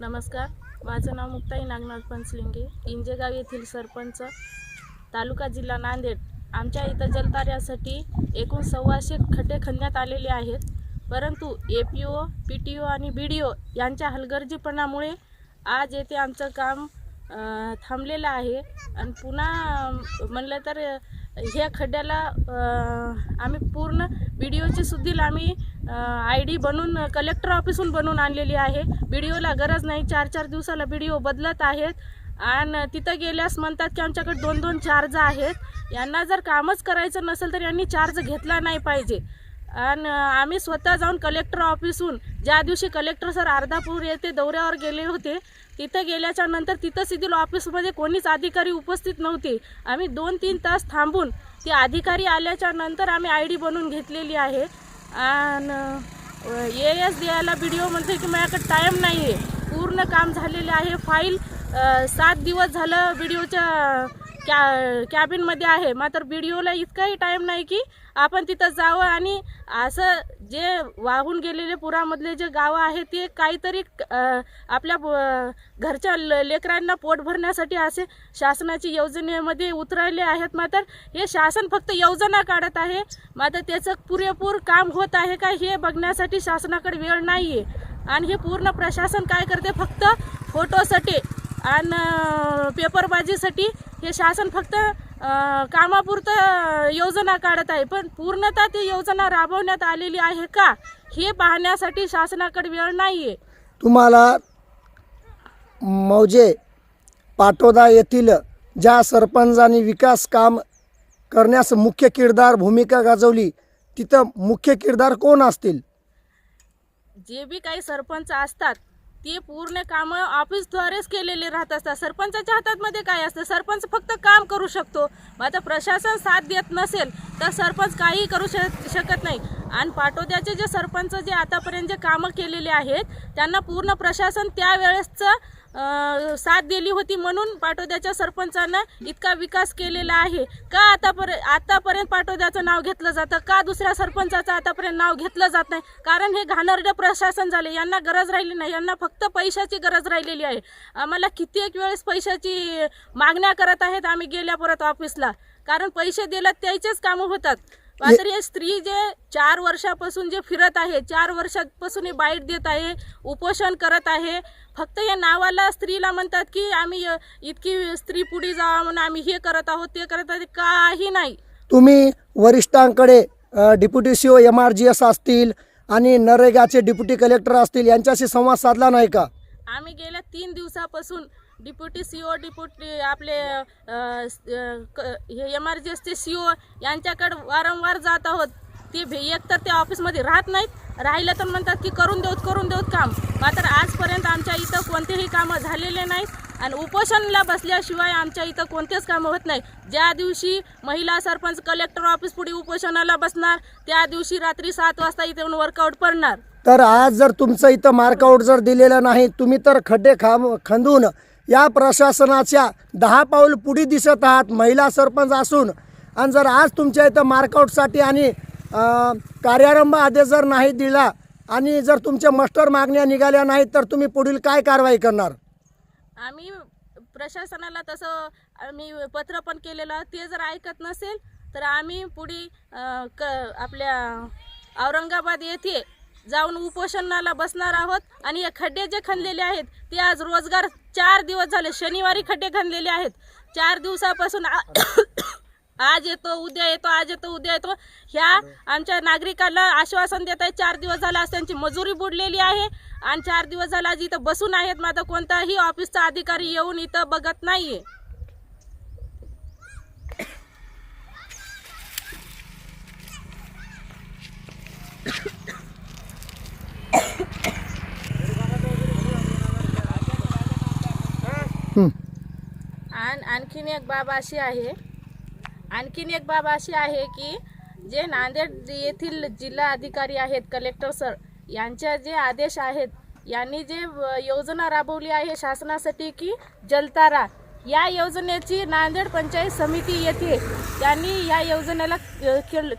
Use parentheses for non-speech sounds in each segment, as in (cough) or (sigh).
नमस्कार. माझं नाव मुक्ताई नागनाथ पंचलिंगे इंजेगाव येथील सरपंच तालुका जिल्हा नांदेड. आमच्या इथं जलताऱ्यासाठी एकूण सव्वाशे खड्डे खणण्यात आलेले आहेत. परंतु A P O P T O आणि बी डी ओ यांच्या हलगर्जीपणामुळे आज येथे आमचं काम थांबलेलं आहे. आणि पुन्हा म्हणलं तर ह्या खड्ड्याला आम्ही पूर्ण बी डी ओची सुद्धा आम्ही आय डी बनवून कलेक्टर ऑफिसहून बनवून आणलेली आहे. बी डी ओला गरज नाही. चार चार दिवसाला बी डी ओ बदलत आहेत. आणि तिथं गेल्यास म्हणतात की आमच्याकडे दोन दोन चार्ज आहेत. यांना जर कामच करायचं नसेल तर यांनी चार्ज घेतला नाही पाहिजे. आणि आम्ही स्वतः जाऊन कलेक्टर ऑफिसहून ज्या दिवशी कलेक्टर सर अर्धापूर येथे दौऱ्यावर गेले होते तिथं गेल्याच्यानंतर तिथं सिव्हिल ऑफिसमध्ये कोणीच अधिकारी उपस्थित नव्हते. आम्ही दोन तीन तास थांबून ते अधिकारी आल्याच्यानंतर आम्ही आय डी बनवून घेतलेली आहे. आणि ए एस द्यायला ओ म्हणते की माझ्याकडे टाईम नाही आहे पूर्ण काम झालेले आहे. फाईल सात दिवस झालं बी डी ओच्या कॅ कॅबिनमध्ये आहे. मात्र व्हिडिओला इतकाही टाईम नाही की आपण तिथं जावं आणि असं जे वाहून गेलेले पुरामधले जे गावं आहे ते काहीतरी आपल्या घरच्या ल- लेकरांना पोट भरण्यासाठी असे शासनाची योजनेमध्ये उतरले आहेत. मात्र हे शासन फक्त योजना काढत आहे. मात्र त्याचं पुरेपूर काम होत आहे का हे बघण्यासाठी शासनाकडे वेळ नाही आहे आणि हे पूर्ण प्रशासन काय करते? फक्त फोटोसाठी आणि पेपरबाजीसाठी हे शासन फक्त कामापुरतं योजना काढत आहे. पण पूर्णतः ती योजना राबवण्यात आलेली आहे का हे पाहण्यासाठी शासनाकडे वेळ नाही आहे तुम्हाला मौजे पाटोदा येथील ज्या सरपंचांनी विकास काम करण्यास मुख्य किरदार भूमिका गाजवली तिथं मुख्य किरदार कोण असतील? जे बी काही सरपंच असतात ते पूर्ण कामं ऑफिसद्वारेच केलेले राहत असतात. सरपंचाच्या हातामध्ये काय असतं? सरपंच फक्त काम करू शकतो. मग आता प्रशासन साथ देत नसेल तर सरपंच काहीही करू शक शकत नाही. आणि पाटोद्याचे जे सरपंच जे आतापर्यंत जे कामं केलेले आहेत त्यांना पूर्ण प्रशासन त्यावेळेसचं साथ दिली होती म्हणून पाटोद्याच्या सरपंचानं इतका विकास केलेला आहे. का आतापर्यंत आतापर्यंत पाटोद्याचं नाव घेतलं जातं? का दुसऱ्या सरपंचाचं आतापर्यंत नाव घेतलं जात नाही? कारण हे घाणरडं प्रशासन झाले यांना गरज राहिली नाही. यांना फक्त पैशाची गरज राहिलेली आहे. आम्हाला कित्येक वेळेस पैशाची मागण्या करत आहेत आम्ही गेल्या परत ऑफिसला. कारण पैसे दिलं त्याचेच कामं होतात. मात्र हे स्त्री जे चार वर्षापासून जे फिरत आहे चार वर्षापासून हे बाईट देत आहे उपोषण करत आहे फक्त या नावाला स्त्रीला म्हणतात की आम्ही इतकी स्त्री पुढे जावा म्हणून आम्ही हे करत आहोत ते करत आहोत काही नाही. तुम्ही वरिष्ठांकडे deputy C O M R G S असतील आणि नरेगाचे डिप्युटी कलेक्टर असतील यांच्याशी संवाद साधला नाही का? आम्ही गेल्या तीन दिवसापासून डिप्युटी सी ओ डिप्युटी आपले क- हे एम आर जी एसचे सी ओ यांच्याकडे वारंवार जात आहोत. ते भे- एक तर ते ऑफिसमध्ये राहत नाहीत. राहिलं तर म्हणतात की करून देऊत करून देऊत काम. मात्र आजपर्यंत आमच्या इथं कोणतेही कामं झालेले नाहीत आणि उपोषणला बसल्याशिवाय आमच्या इथं कोणतेच कामं होत नाही. ज्या दिवशी महिला सरपंच कलेक्टर ऑफिस पुढे उपोषणाला बसणार त्या दिवशी रात्री सात वाजता इथे येऊन वर्कआउट पडणार तर आज जर तुमचं इथं मार्कआउट जर दिलेलं नाही तुम्ही तर खड्डे खांब खंदून या प्रशासनाच्या दहा पाऊल पुढे दिसत आहात महिला सरपंच असून. आणि जर आज तुमच्या इथं मार्कआउटसाठी आणि कार्यारंभ आदेश जर नाही दिला आणि जर तुमच्या मस्टर मागण्या निघाल्या नाहीत तर तुम्ही पुढील काय कारवाई करणार? आम्ही प्रशासनाला तसं आम्ही पत्र पण केलेलं ते जर ऐकत नसेल तर आम्ही पुढे क आपल्या औरंगाबाद येथे जाऊन उपोषणाला बसणार आहोत आणि हे खड्डे जे खणलेले आहेत ते आज रोजगार चार दिवस झाले शनिवारी खड्डे खणलेले आहेत. चार दिवसापासून आ- (coughs) आज येतो उद्या येतो आज येतो उद्या येतो. ह्या आमच्या नागरिकांना आश्वासन देत आहे चार दिवस झाला आज त्यांची मजुरी बुडलेली आहे आणि चार दिवस झाला आज इथं बसून आहेत मात्र कोणताही ऑफिसचा अधिकारी येऊन इथं बघत नाहीये हं. आणि आणखीन एक बाब अशी आहे आणखीन एक बाब अशी आहे की जे नांदेड येथील जिल्हा अधिकारी आहेत कलेक्टर सर यांच्या जे आदेश आहेत यांनी जे योजना राबवली आहे शासनासाठी की जलतारा या योजनेची नांदेड पंचायत समिती येथे त्यांनी या योजनेला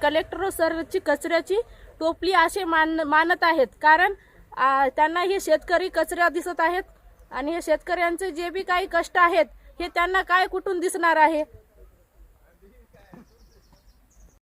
कलेक्टर सरची कचऱ्याची टोपली असे मान मानत आहेत. कारण त्यांना हे शेतकरी कचरा दिसत आहेत आणि हे शेतकऱ्यांचे जे बी काही कष्ट आहेत हे त्यांना काय कुठून दिसणार आहे?